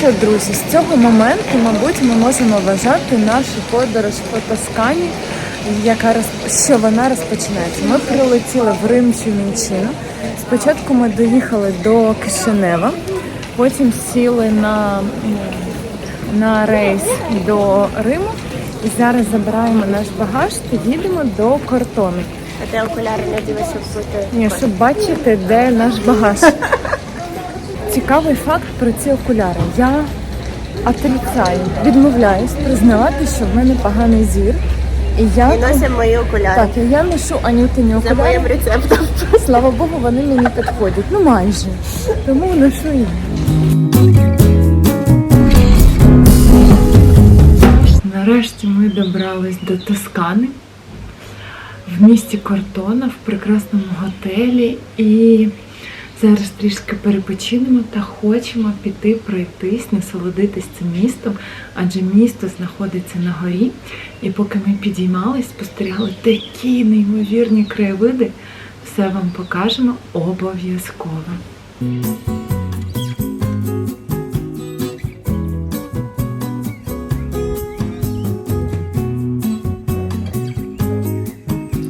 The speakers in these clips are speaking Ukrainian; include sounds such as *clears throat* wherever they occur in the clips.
що, друзі, з цього моменту, мабуть, ми можемо вважати нашу подорож по Тоскані, яка роз... що вона розпочинається. Ми прилетіли в Рим Фюмінчино. Спочатку ми доїхали до Кишинева, потім сіли на, на рейс до Риму. І зараз забираємо наш багаж та їдемо до Кортону. А ти окуляри не дивишся бути. Ні, щоб бачити, де наш багаж. Цікавий факт про ці окуляри. Я отрицаю, відмовляюсь признавати, що в мене поганий зір. І я І носимо мої окуляри. так, і я ношу анютині За моїм рецептом. *laughs* Слава Богу, вони мені підходять. Ну майже. Тому ношу їх. Нарешті ми добрались до Тоскани в місті Кортона в прекрасному готелі і зараз трішки перепочинемо та хочемо піти пройтись, насолодитись цим містом, адже місто знаходиться на горі. І поки ми підіймались, спостерігали такі неймовірні краєвиди, все вам покажемо обов'язково.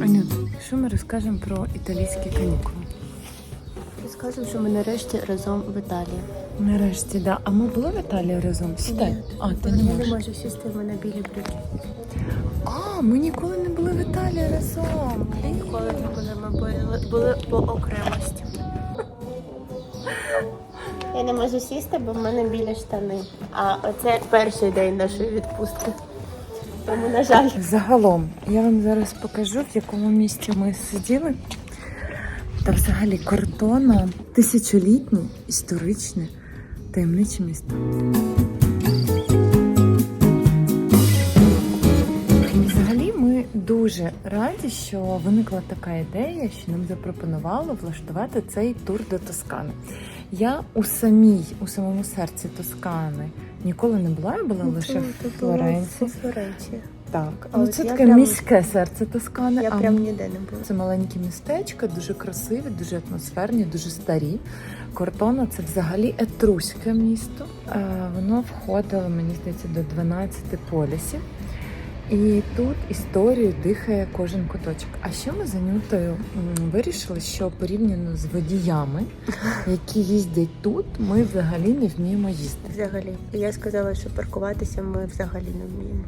Анют, що ми розкажемо про італійські канікули? Скажемо, що ми нарешті разом в Італії. Нарешті, да. А ми були в Італії разом? Сідай. А, ти не Я не можу сісти в мене білі брюки. А, ми ніколи не були в Італії разом. Ніколи не коли ми були, були по окремості. *laughs* Я не можу сісти, бо в мене білі штани. А оце перший день нашої відпустки. Тому, на жаль, Загалом, я вам зараз покажу, в якому місті ми сиділи. Та взагалі Кортона тисячолітнє, історичне, таємниче місто. Взагалі ми дуже раді, що виникла така ідея, що нам запропонували влаштувати цей тур до Тоскани. Я у самій, у самому серці Тоскани ніколи не була, я була лише в Флоренції. Так, А ну це таке прям- міське серце Тоскани. Я а прям ніде не була. це маленькі містечка, дуже красиві, дуже атмосферні, дуже старі. Кортона це взагалі етруське місто. Е, Воно входило, мені здається, до 12 полісів. І тут історію дихає кожен куточок. А ще ми за Нютою вирішили, що порівняно з водіями, які їздять тут, ми взагалі не вміємо їздити. Взагалі. Я сказала, що паркуватися ми взагалі не вміємо.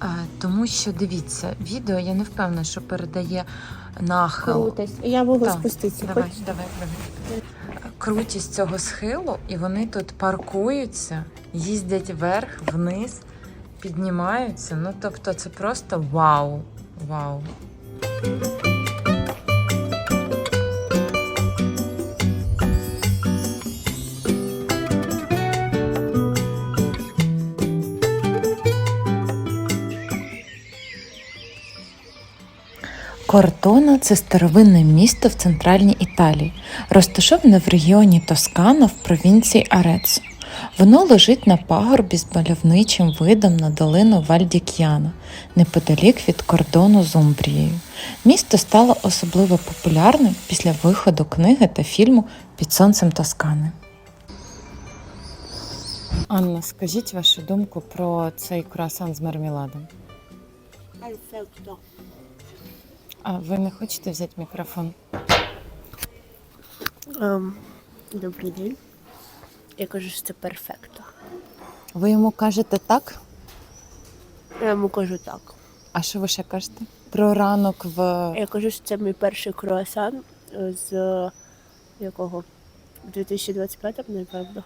А, тому що дивіться, відео я не впевнена, що передає нахил. Крутость. Я можу Так, спуститися. Давай, Хочеш? давай, давай. Крутість цього схилу, і вони тут паркуються, їздять вверх, вниз, піднімаються. Ну тобто це просто вау. Вау. Кортона це старовинне місто в центральній Італії, розташоване в регіоні Тоскана в провінції Арецо. Воно лежить на пагорбі з мальовничим видом на долину Вальдік'яна, неподалік від кордону з Умбрією. Місто стало особливо популярним після виходу книги та фільму Під сонцем Тоскани. Анна, скажіть вашу думку про цей круасан з мармеладом. А ви не хочете взяти мікрофон? Ем, добрий день. Я кажу, що це перфекто. Ви йому кажете так? Я йому кажу так. А що ви ще кажете? Про ранок в Я кажу, що це мій перший круасан з якого? 2025, напевно.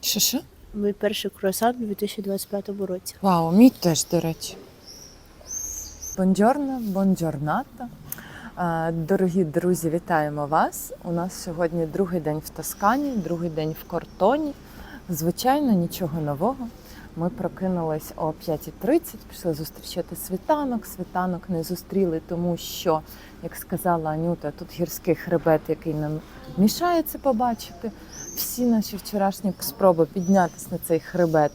що що? Мій перший круасан у 2025 році. Вау, мій теж, до речі. Бонджорно, бонджорната. Е, Дорогі друзі, вітаємо вас. У нас сьогодні другий день в Тоскані, другий день в Кортоні. Звичайно, нічого нового. Ми прокинулись о 5.30, пішли зустрічати світанок. Світанок не зустріли, тому що, як сказала Анюта, тут гірський хребет, який нам мішає це побачити. Всі наші вчорашні спроби піднятися на цей хребет,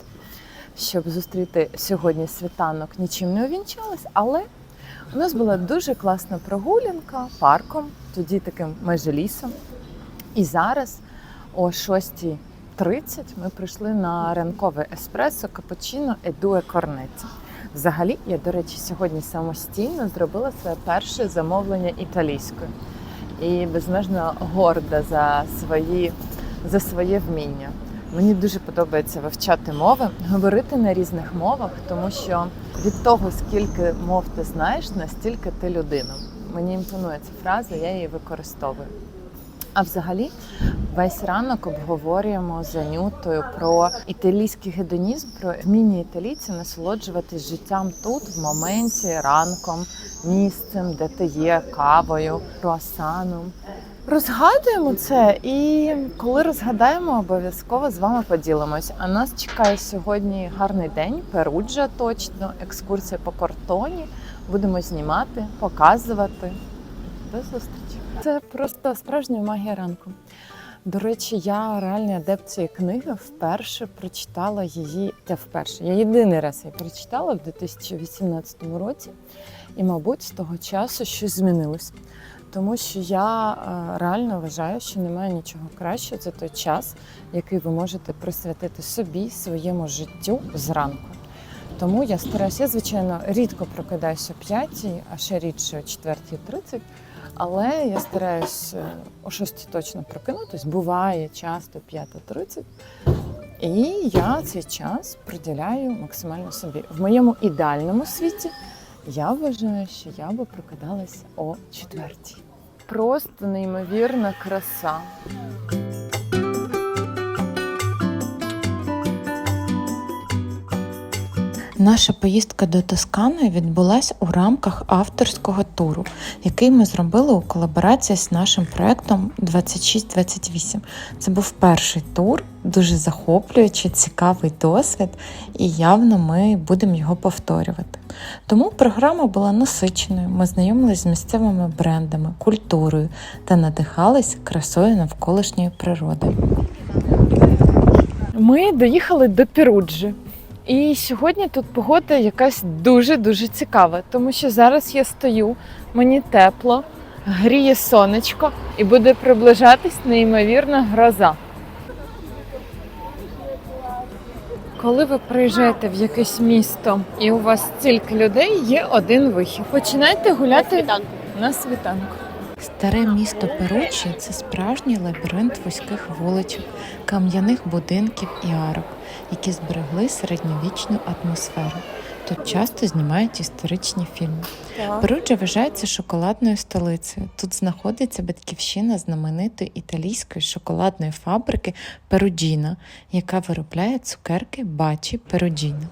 щоб зустріти сьогодні світанок, нічим не увінчались, але у нас була дуже класна прогулянка парком, тоді таким майже лісом. І зараз о 6 10.30 ми прийшли на ранкове еспресо капучино Едуе Корнеті. Взагалі, я, до речі, сьогодні самостійно зробила своє перше замовлення італійською і безмежно горда за свої за своє вміння. Мені дуже подобається вивчати мови, говорити на різних мовах, тому що від того, скільки мов ти знаєш, настільки ти людина. Мені імпонує ця фраза, я її використовую. А взагалі, весь ранок обговорюємо з Анютою про італійський гедонізм, про вміння італійців насолоджуватись життям тут, в моменті, ранком, місцем, де ти є, кавою, круасаном. Розгадуємо це, і коли розгадаємо, обов'язково з вами поділимось. А нас чекає сьогодні гарний день, Перуджа точно, екскурсія по кортоні. Будемо знімати, показувати. До зустрічі. Це просто справжня магія ранку. До речі, я реальний адепт цієї книги вперше прочитала її. Та вперше. Я єдиний раз її прочитала в 2018 році, і, мабуть, з того часу щось змінилось. Тому що я е, реально вважаю, що немає нічого кращого за той час, який ви можете присвятити собі, своєму життю зранку. Тому я стараюся, я, звичайно, рідко прокидаюся о 5, а ще рідше о 4.30, але я стараюсь е, о 6 точно прокинутись. Буває часто 5.30. І я цей час приділяю максимально собі. В моєму ідеальному світі я вважаю, що я би прокидалася о 4. Просто неймовірна краса. Наша поїздка до Тоскани відбулась у рамках авторського туру, який ми зробили у колаборації з нашим проектом 2628. Це був перший тур, дуже захоплюючий, цікавий досвід, і явно ми будемо його повторювати. Тому програма була насиченою. Ми знайомились з місцевими брендами, культурою та надихались красою навколишньої природи. Ми доїхали до Піруджі. І сьогодні тут погода якась дуже-дуже цікава, тому що зараз я стою, мені тепло, гріє сонечко і буде приближатись неймовірна гроза. Коли ви приїжджаєте в якесь місто і у вас стільки людей, є один вихід. Починайте гуляти на світанку. Старе місто Перучі це справжній лабіринт вузьких вуличок, кам'яних будинків і арок, які зберегли середньовічну атмосферу. Тут часто знімають історичні фільми. Перуджа вважається шоколадною столицею. Тут знаходиться батьківщина знаменитої італійської шоколадної фабрики Перуджіна, яка виробляє цукерки Бачі Перуджіна.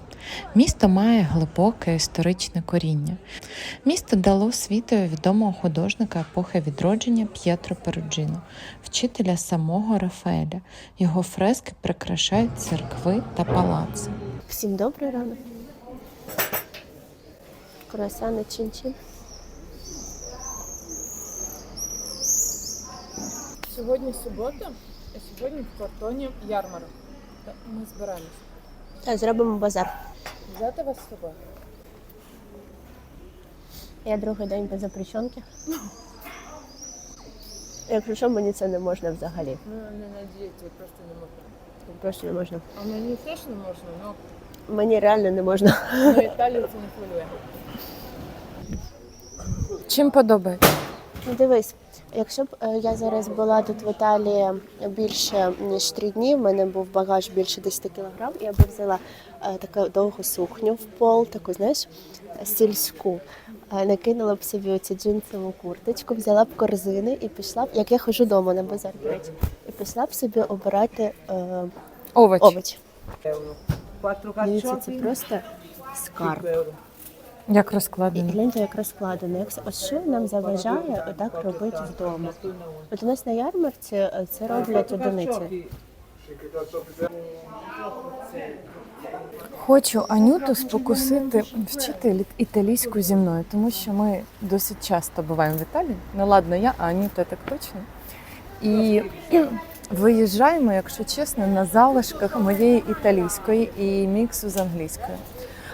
Місто має глибоке історичне коріння. Місто дало світові відомого художника епохи відродження П'єтро Перуджіно, вчителя самого Рафаеля. Його фрески прикрашають церкви та палаци. Всім добрий ранок. Круасани чин-чин. Сьогодні субота, і сьогодні в картоні ярмарок. Ми збираємося. Так, зробимо базар. Взяти вас з собою. Я другий день без запрещенки. Якщо що, мені це не можна взагалі. Ну, не на просто не можна. Просто не можна. А мені теж не можна, але Мені реально не можна. ну, Італію це не хвилює. Чим подобається? Ну дивись, якщо б е, я зараз була тут в Італії більше ніж три дні, в мене був багаж більше 10 кілограм, я б взяла таку довгу сукню в пол, таку, знаєш, сільську. Е, Накинула б собі оцю джинсову курточку, взяла б корзини і пішла б, як я ходжу вдома на базар, до речі, і пішла б собі обирати е, Овоч. Quattro Дивіться, це просто скарб. 5 euro. Як І розкладено? гляньте, як розкладено. Як ось що нам заважає отак робити вдома. От у нас на ярмарці е, це роблять одиниці. Хочу Анюту спокусити вчити лі- італійську зі мною, тому що ми досить часто буваємо в Італії. Ну ладно, я, а Анюта так точно. І *clears throat* виїжджаємо, якщо чесно, на залишках моєї італійської і міксу з англійською.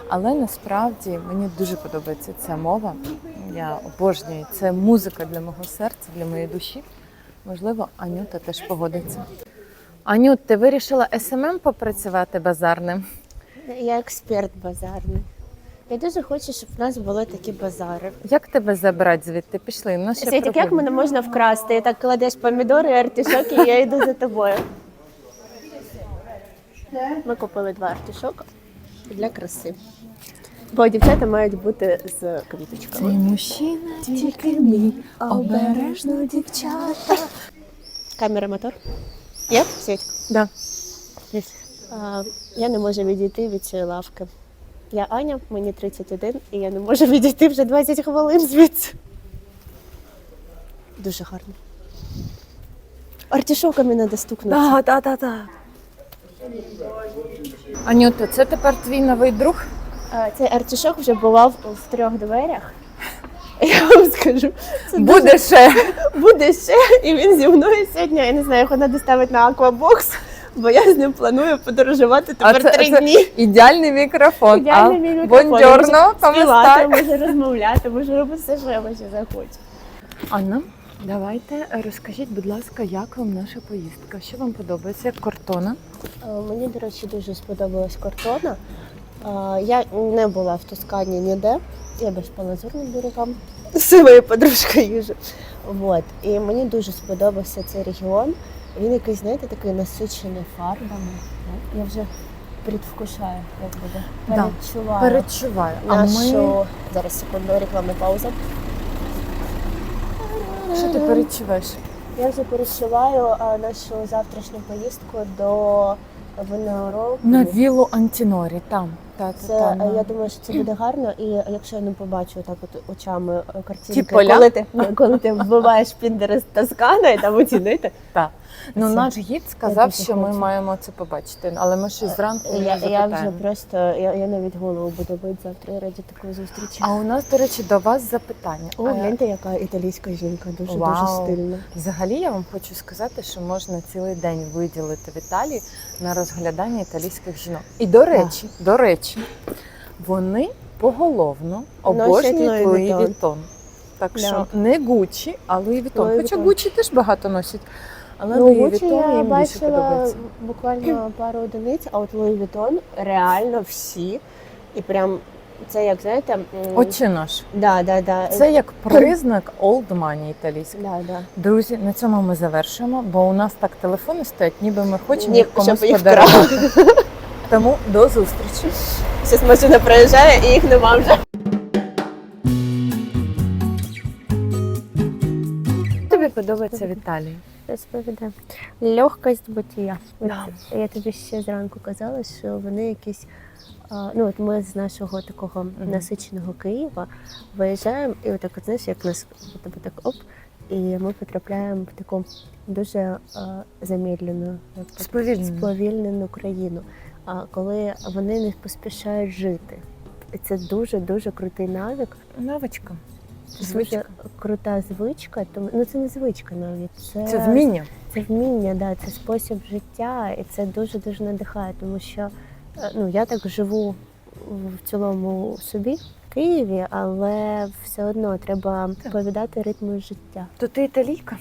Але насправді мені дуже подобається ця мова. Я обожнюю. Це музика для мого серця, для моєї душі. Можливо, Анюта теж погодиться. Анют, ти вирішила СММ попрацювати базарним? Я експерт базарний. Я дуже хочу, щоб в нас були такі базари. Як тебе забрати звідти? Пішли. Ну, ще Світик, як мене можна вкрасти? І так кладеш помідори, артишоки, і я йду за тобою. Ми купили два артишока для краси. Бо дівчата мають бути з Цей квіточками. мужчина тільки мій, обережно дівчата. Камера мотор. Є? Світик? Да. Я не можу відійти від цієї лавки. Я Аня, мені 31, і я не можу відійти вже 20 хвилин звідси. Дуже гарно. Артішоками треба стукнути. Да, да, да, да. Анюта, це тепер твій новий друг? Цей артішок вже бував в трьох дверях. *laughs* Я вам скажу, це Буде ще. *laughs* буде ще, і він зі мною сьогодні. Я не знаю, його треба ставити на аквабокс, бо я з ним планую подорожувати тепер це- три це дні. Ідеальний мікрофон. Ідеальний а? мій мікрофон. Можу співати, комуста. розмовляти, можу робити все, що я ще захочу. Анна, давайте розкажіть, будь ласка, як вам наша поїздка? Що вам подобається? Кортона? Е, Мені, до речі, дуже сподобалась картона. Е, Я не була в Тоскані ніде. Я без по лазурним берегам з своєю подружкою їжу. Вот. І мені дуже сподобався цей регіон. Він якийсь, знаєте, такий насичений фарбами. Я вже предвкушаю, як буде. Да. Перечуваю Перечуваю. А нашу... ми... Зараз секунду, рекламна пауза. Що ти перечуваєш? Я вже перечуваю а, нашу завтрашню поїздку до Винного На віллу Антінорі, там. Та, та, Це та, е, я думаю, що це буде гарно, і якщо я не побачу так от очами е, картинки, Ті поля? коли ти коли ти вбиваєш Pinterest Тоскана і там оцінити. Та. Ну, Це- наш гід сказав, що ми маємо це побачити, але ми ще зранку Я, не я вже просто я, я навіть голову буду бити завтра раді такої зустрічі. А у нас, до речі, до вас запитання. О, А, гляньте, яка італійська жінка, дуже дуже стильна. Взагалі я вам хочу сказати, що можна цілий день виділити в Італії на розглядання італійських жінок. І до речі, до речі, вони поголовно обожнюють Луї Вітон. Так Да. що не Гуччі, а Луї Вітон. Хоча. Гуччі теж багато носять. Але Ну, Луї Вітон я їм більше бачила буквально *clears throat* пару одиниць, а от Луї Вітон реально всі. І прям це як знаєте, Отче наш. да, да, да. Це як признак old money італійський. да, да. Друзі, на цьому ми завершуємо, бо у нас так телефони стоять, ніби ми хочемо Ні, їх комусь подарувати. Тому до зустрічі. Зараз машина проїжджає і їх нема вже. Тобі подобається в Італії? Розповідаю. Легкость буття. Да. Я тобі ще зранку казала, що вони якісь. а, Ну, от ми з нашого такого Мгм. насиченого Києва виїжджаємо, і отак, от, знаєш, як нас от, от, так оп, і ми потрапляємо в таку дуже а, замедлену, Сповільнену. сповільнену країну. А коли вони не поспішають жити. І це дуже дуже крутий навик. Навичка. Це Звичка. крута звичка, тому ну це не звичка навіть. Це, Це вміння. це вміння, да, це спосіб життя, і це дуже дуже надихає, тому що е, ну я так живу в цілому собі в Києві, але все одно треба Так. повідати ритму життя. То ти італійка?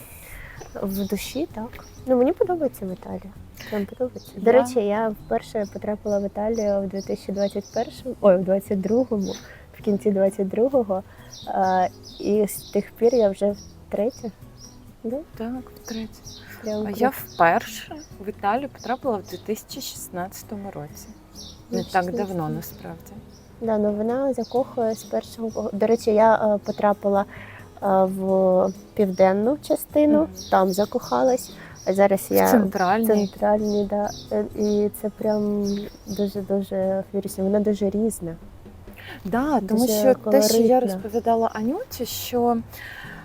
В душі так. Ну мені подобається в Італії. Прям подобається. До речі, я вперше потрапила в Італію в 2021, ой, в 22-му, в кінці 22-го. е, І з тих пір я вже втретє. Да? Так, втретє. Прям А я вперше в Італію потрапила в 2016 році. Не так давно насправді. Да, ну вона закохує з першого До речі, я е, потрапила е, в південну частину, Мгм. там закохалась. А зараз я В центральній. центральній, да. І це прям дуже дуже вірюся. Вона дуже різна. Да, тому Дуже що те, що я розповідала Анюті, що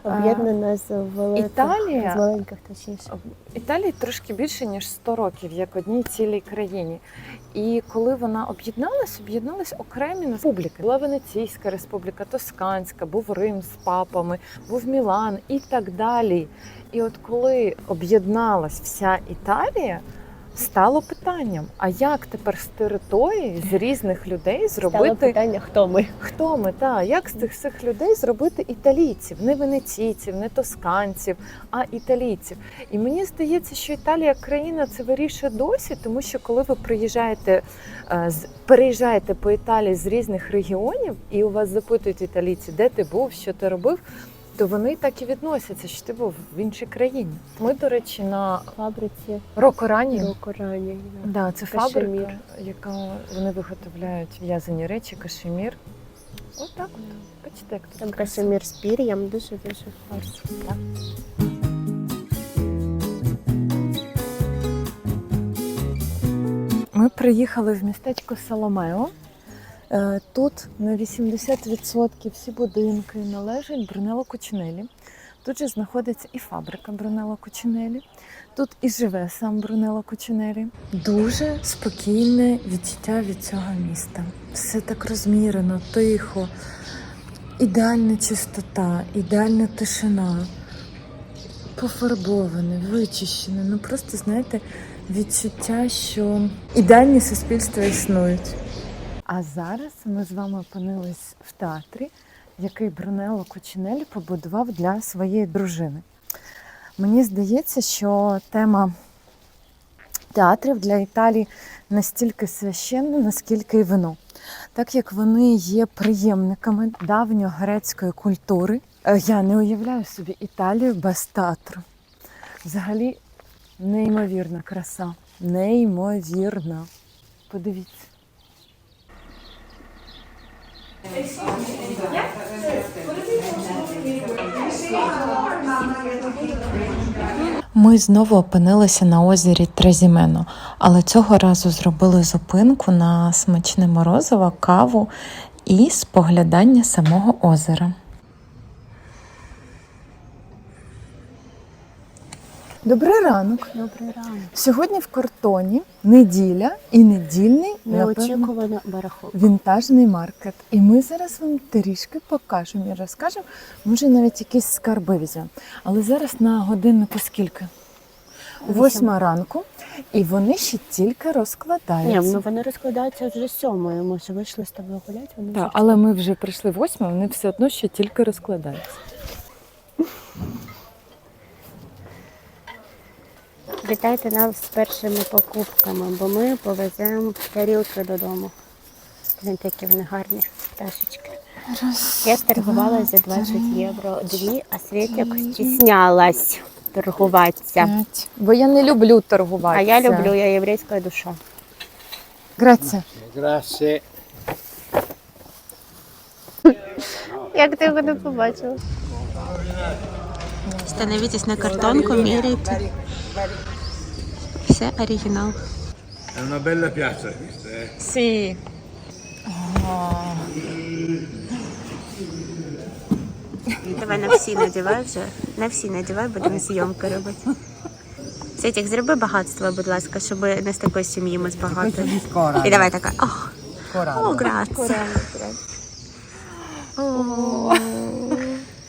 Об'єднана з великих Італія- з маленьких точніше. Італії трошки більше ніж 100 років, як одній цілій країні. І коли вона об'єдналась, об'єднались окремі республіки. Була Венеційська республіка, Тосканська, був Рим з папами, був Мілан і так далі. І от коли об'єдналась вся Італія, стало питанням: а як тепер з території з різних людей Стало зробити питання, хто ми. хто ми? Та як з цих всіх людей зробити італійців, не венеційців, не тосканців, а італійців? І мені здається, що Італія країна це вирішує досі, тому що коли ви приїжджаєте е, з переїжджаєте по Італії з різних регіонів, і у вас запитують італійці, де ти був, що ти робив. То вони так і відносяться, що ти був в іншій країні. Ми, до речі, на Фабриці Рокорані. року ранньої. Да, це Кашемір. фабрика, яка вони виготовляють в'язані речі, кашемір. Отак от. Бачите, як тут Там красиво. кашемір з пір'ям, дуже-дуже гарно. Ми приїхали в містечко Соломео. Е, Тут на 80% всі будинки належать Брунело Кучинелі. Тут же знаходиться і фабрика Брунело Кучинелі. Тут і живе сам Брунело Кучинелі. Дуже спокійне відчуття від цього міста. Все так розмірено, тихо, ідеальна чистота, ідеальна тишина, пофарбоване, вичищене. Ну просто знаєте, відчуття, що ідеальні суспільства існують. А зараз ми з вами опинились в театрі, який Брунелло Кучинелі побудував для своєї дружини. Мені здається, що тема театрів для Італії настільки священна, наскільки і вино. Так як вони є приємниками давньогрецької культури, е, я не уявляю собі Італію без театру. Взагалі Неймовірна краса. Неймовірна. Подивіться. Ми знову опинилися на озері Тразімено, але цього разу зробили зупинку на смачне морозиво, каву і споглядання самого озера. Добрий ранок. Добрий ранок. Сьогодні в картоні неділя і недільний напевно, Неочікувано барахолка. вінтажний маркет. І ми зараз вам трішки покажемо і розкажемо. Може, навіть якісь скарби візьмемо. Але зараз на годиннику скільки? Восьма ранку, і вони ще тільки Ні, розкладаються. ну вони розкладаються вже сьомою. Ми ж вийшли з тобою гуляти, вони Так, вже але ми вже прийшли восьма, вони все одно ще тільки розкладаються. Вітайте нас з першими покупками, бо ми повеземо тарілки додому. Гляньте, які вони гарні пташечки. Я торгувала за 20 євро дві, а Світик стіснялась торгуватися. П'ять. Бо я не люблю торгувати. А я люблю, я єврейська душа. Грація. Grazie. Як ти його не побачила? Становитесь на картонку, міряйте. Все оригінал. È una bella piazza questa, eh. Сі. Давай на всі надівай вже. На всі надівай, будемо зйомки робити. Світик, зроби багатство, будь ласка, щоб не з такої сім'ї ми з. І давай така. Ох, о, граці.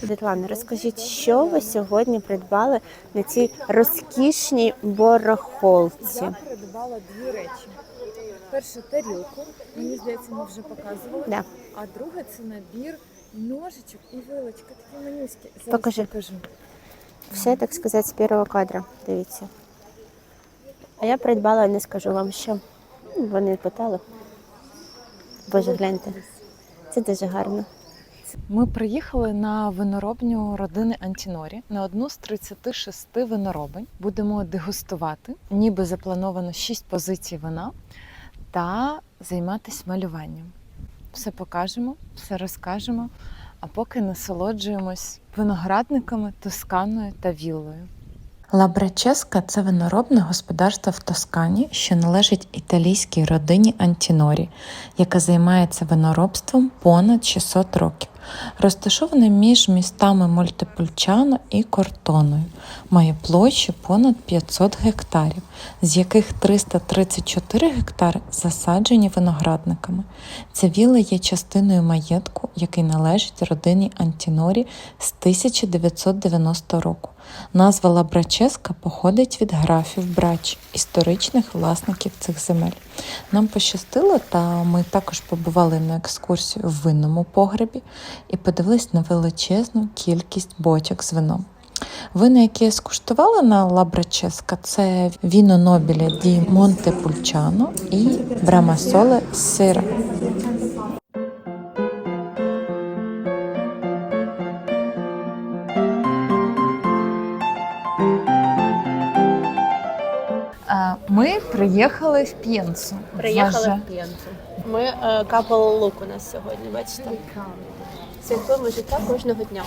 Світлана, розкажіть, що ви сьогодні придбали на цій розкішній барахолці? Я придбала дві речі. Першу тарілку, мені здається, ми вже показували. Да. А друге це набір ножичок і вилочка, такі манюські. Зараз Покажи. покажу. Все, так сказати, з першого кадра. Дивіться. А я придбала, не скажу вам що. Вони питали. Боже, гляньте. Це дуже гарно. Ми приїхали на виноробню родини Антінорі на одну з 36 виноробень. Будемо дегустувати, ніби заплановано 6 позицій вина та займатися малюванням. Все покажемо, все розкажемо, а поки насолоджуємось виноградниками, тосканою та віллою. Лабраческа це виноробне господарство в Тоскані, що належить італійській родині Антінорі, яка займається виноробством понад 600 років. Розташоване між містами Мольтепульчано і Кортоною. Має площу понад 500 гектарів, з яких 334 гектари засаджені виноградниками. Ця вілла є частиною маєтку, який належить родині Антінорі з 1990 року. Назва Лабраческа походить від графів Брач, історичних власників цих земель. Нам пощастило, та ми також побували на екскурсію в винному погребі і подивились на величезну кількість бочок з вином. Вина, які я скуштувала на Лабраческа, це віно Нобіле ді Монтепульчано і Брамасоле Сира. Ми приїхали в П'єнсу. Приїхали в П'єнцу. Ми е, капали лук у нас сьогодні, бачите? Святкуємо життя кожного дня.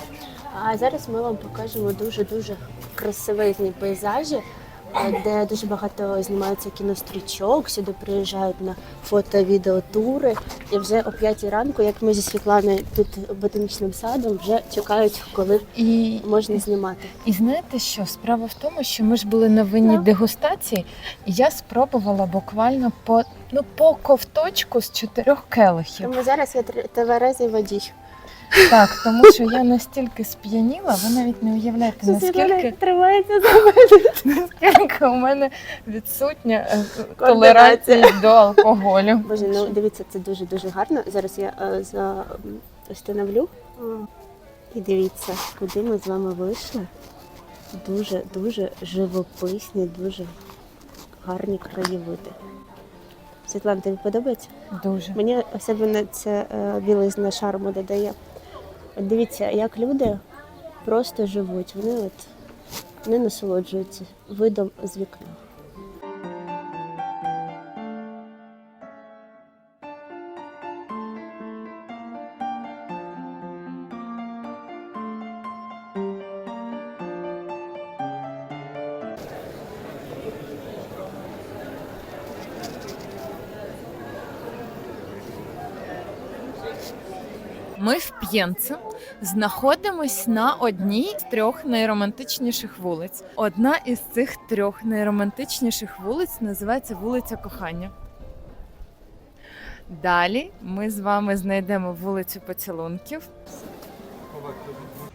А зараз ми вам покажемо дуже-дуже красивезні пейзажі, де дуже багато знімаються кінострічок, сюди приїжджають на фото-відеотури. І вже о 5 ранку, як ми зі Світланою під ботанічним садом, вже чекають, коли І, можна знімати. і знаєте що? Справа в тому, що ми ж були на винній Так. дегустації, і я спробувала буквально по, ну, по ковточку з чотирьох келихів. Тому зараз я тверезий водій. Так, тому що я настільки сп'яніла, ви навіть не уявляєте, наскільки, тримається за наскільки у мене відсутня е, толерантність до алкоголю. Боже, ну дивіться, це дуже дуже гарно. Зараз я е, за встановлю. І дивіться, куди ми з вами вийшли. Дуже дуже живописні, дуже гарні краєвиди. Світлана, тобі подобається? Дуже. Мені особливо це е, білизна шарму додає. Дивіться, як люди просто живуть. Вони от не насолоджуються видом з вікна. Ми знаходимось на одній з трьох найромантичніших вулиць. Одна із цих трьох найромантичніших вулиць називається вулиця Кохання. Далі ми з вами знайдемо вулицю поцілунків.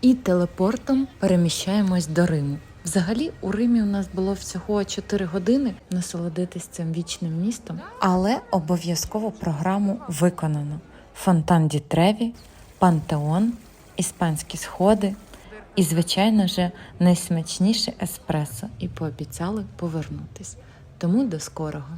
І телепортом переміщаємось до Риму. Взагалі, у Римі у нас було всього 4 години насолодитись цим вічним містом, але обов'язково програму виконано: Фонтан ді Треві, Пантеон, іспанські сходи і, звичайно ж, найсмачніше еспресо. І пообіцяли повернутись. Тому до скорого.